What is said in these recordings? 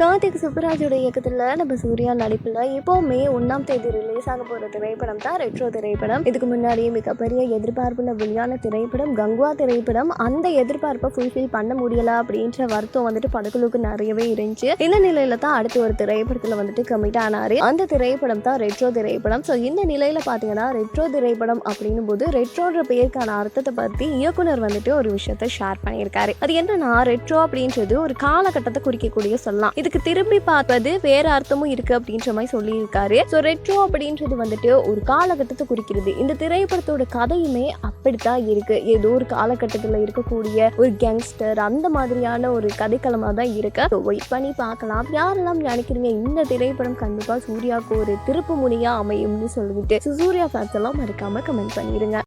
கார்த்திக் சுப்ராஜோட இயக்கத்தில் நம்ம சூர்யா நடிப்பில் எப்போவுமே ஒன்றாம் தேதி ரிலீஸ் ஆக போகிற திரைப்படம் தான் ரெட்ரோ திரைப்படம். இதுக்கு முன்னாடி மிகப்பெரிய எதிர்பார்ப்புல வெளியான திரைப்படம் கங்குவா திரைப்படம். அந்த எதிர்பார்ப்பை ஃபுல்ஃபில் பண்ண முடியல அப்படின்ற வருத்தம் வந்துட்டு படக்குழுக்கு நிறையவே இருந்துச்சு. இந்த நிலையில தான் அடுத்து ஒரு திரைப்படத்தில் வந்துட்டு கமிட் ஆனாரு. அந்த திரைப்படம் தான் ரெட்ரோ திரைப்படம். ஸோ இந்த நிலையில பார்த்தீங்கன்னா ரெட்ரோ திரைப்படம் அப்படின்னும் போது ரெட்ரோன்ற பேருக்கான அர்த்தத்தை பற்றி இயக்குனர் வந்துட்டு ஒரு விஷயத்த ஷேர் பண்ணியிருக்காரு. அது என்னன்னா ரெட்ரோ அப்படின்றது ஒரு காலகட்டத்தை குறிக்கக்கூடிய சொல்லலாம். இதுக்கு திரும்பி பார்ப்பது வேற அர்த்தமும் இருக்கு அப்படின்ற மாதிரி சொல்லியிருக்காரு. ஸோ ரெட்ரோ அப்படின்றது வந்துட்டு ஒரு காலகட்டத்தை குறிக்கிறது. இந்த திரைப்படத்தோட கதையுமே அப்படித்தான் இருக்கு. ஏதோ ஒரு காலகட்டத்தில் இருக்கக்கூடிய ஒரு கேங்ஸ்டர் அந்த மாதிரியான ஒரு கதைக்களமாக தான் இருக்கு. ஸோ வெயிட் பண்ணி பார்க்கலாம். யாரெல்லாம் நினைக்கிறீங்க இந்த திரைப்படம் கண்டிப்பாக சூர்யாவுக்கு ஒரு திருப்பு முனியாக அமையும்னு சொல்லிட்டு. சூர்யா ஃபேன்ஸ் எல்லாம் மறக்காம கமெண்ட் பண்ணிடுங்க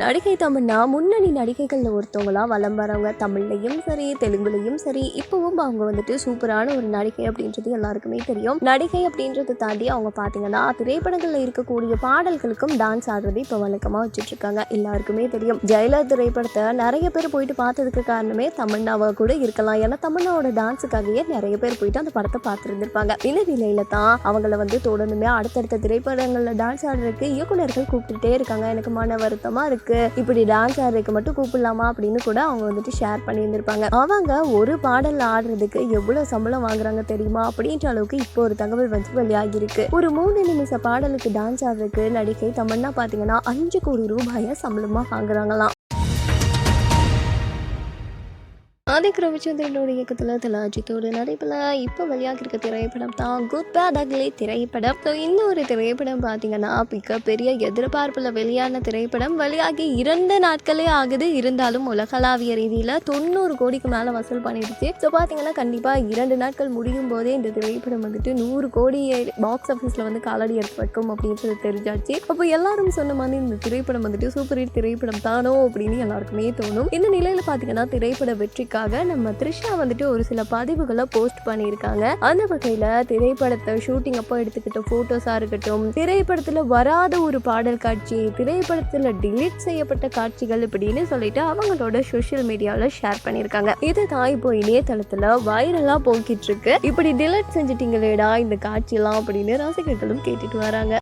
நடிகை தமன்னா முன்னணி நடிகைகளில் ஒருத்தவங்களாம் வலம் வரவங்க தமிழ்லையும் சரி தெலுங்குலையும் சரி இப்போவும் அவங்க வந்துட்டு சூப்பரான ஒரு நடிகை அப்படின்றது எல்லாருக்குமே தெரியும். நடிகை அப்படின்றத தாண்டி அவங்க பார்த்தீங்கன்னா திரைப்படங்களில் இருக்கக்கூடிய பாடல்களுக்கும் டான்ஸ் ஆடுறது இப்போ வழக்கமாக வச்சுட்டு இருக்காங்க எல்லாருக்குமே தெரியும். ஜெயலலிதா திரைப்படத்தை நிறைய பேர் போயிட்டு பார்த்ததுக்கு காரணமே தமன்னாவாக கூட இருக்கலாம். ஏன்னா தமன்னாவோட டான்ஸுக்காகவே நிறைய பேர் போயிட்டு அந்த படத்தை பார்த்துருந்துருப்பாங்க. இந்த நிலையில தான் அவங்கள வந்து தொடர்ந்துமே அடுத்தடுத்த திரைப்படங்களில் டான்ஸ் ஆடுறதுக்கு இயக்குநர்கள் கூப்பிட்டுட்டே இருக்காங்க. எனக்கு மன வருத்தமாக இருக்கு. இப்படி டான்ஸ் ஆடுறதுக்கு மட்டும் கூப்பிடலாமா அப்படின்னு கூட அவங்க வந்துட்டு ஷேர் பண்ணியிருந்திருப்பாங்க. அவங்க ஒரு பாடல் ஆடுறதுக்கு எவ்வளவு சம்பளம் வாங்குறாங்க தெரியுமா அப்படின்ற அளவுக்கு இப்போ ஒரு தகவல் வந்து வெளியாகி இருக்கு ஒரு மூணு நிமிஷ பாடலுக்கு டான்ஸ் ஆடுறதுக்கு நடிகை தமன்னா பாத்தீங்கன்னா அஞ்சு கோடி ரூபாயை சம்பளமா வாங்குறாங்களாம். ஆதிக் ரவிச்சந்திரனோட இயக்கத்தில் தல அஜித்தோட நடிப்பில் இப்போ வெளியாக இருக்க திரைப்படம் தான் குட் பேட் அக்லி திரைப்படம். ஸோ இந்த ஒரு திரைப்படம் பார்த்தீங்கன்னா மிகப்பெரிய எதிர்பார்ப்பில் வெளியான திரைப்படம். வெளியாகி இரண்டு நாட்களே ஆகுது. இருந்தாலும் உலகளாவிய ரீதியில் தொண்ணூறு கோடிக்கு மேலே வசூல் பண்ணிடுச்சு. ஸோ பார்த்தீங்கன்னா கண்டிப்பாக இரண்டு நாட்கள் முடியும் போதே இந்த திரைப்படம் வந்துட்டு நூறு கோடி பாக்ஸ் ஆஃபீஸில் வந்து காலடி எடுத்து வைக்கும் அப்படின்றது தெரிஞ்சாச்சு. அப்போ எல்லாரும் சொன்ன மாதிரி இந்த திரைப்படம் வந்துட்டு சூப்பர் ஹிட் திரைப்படம் தானோ அப்படின்னு எல்லாருக்குமே தோணும். இந்த நிலையில் பார்த்தீங்கன்னா திரைப்பட வெற்றிக்காக நம்ம த்ரிஷா வந்துட்டு ஒரு சில பதிவுகளை போஸ்ட் பண்ணியிருக்காங்க. அந்த வகையில் திரைப்படத்தை ஷூட்டிங் அப்போ எடுத்துக்கிட்ட ஃபோட்டோஸாக இருக்கட்டும் திரைப்படத்தில் வராத ஒரு பாடல் காட்சி திரைப்படத்தில் டிலீட் செய்யப்பட்ட காட்சிகள் இப்படின்னு சொல்லிட்டு அவங்களோட சோஷியல் மீடியாவில் ஷேர் பண்ணியிருக்காங்க. இது தான் இப்போ இணையதளத்தில் வைரலாக போய்கிட்டு இருக்கு. இப்படி டிலீட் செஞ்சிட்டீங்களேடா இந்த காட்சியெல்லாம் அப்படின்னு ரசிகர்களும் கேட்டுட்டு வராங்க.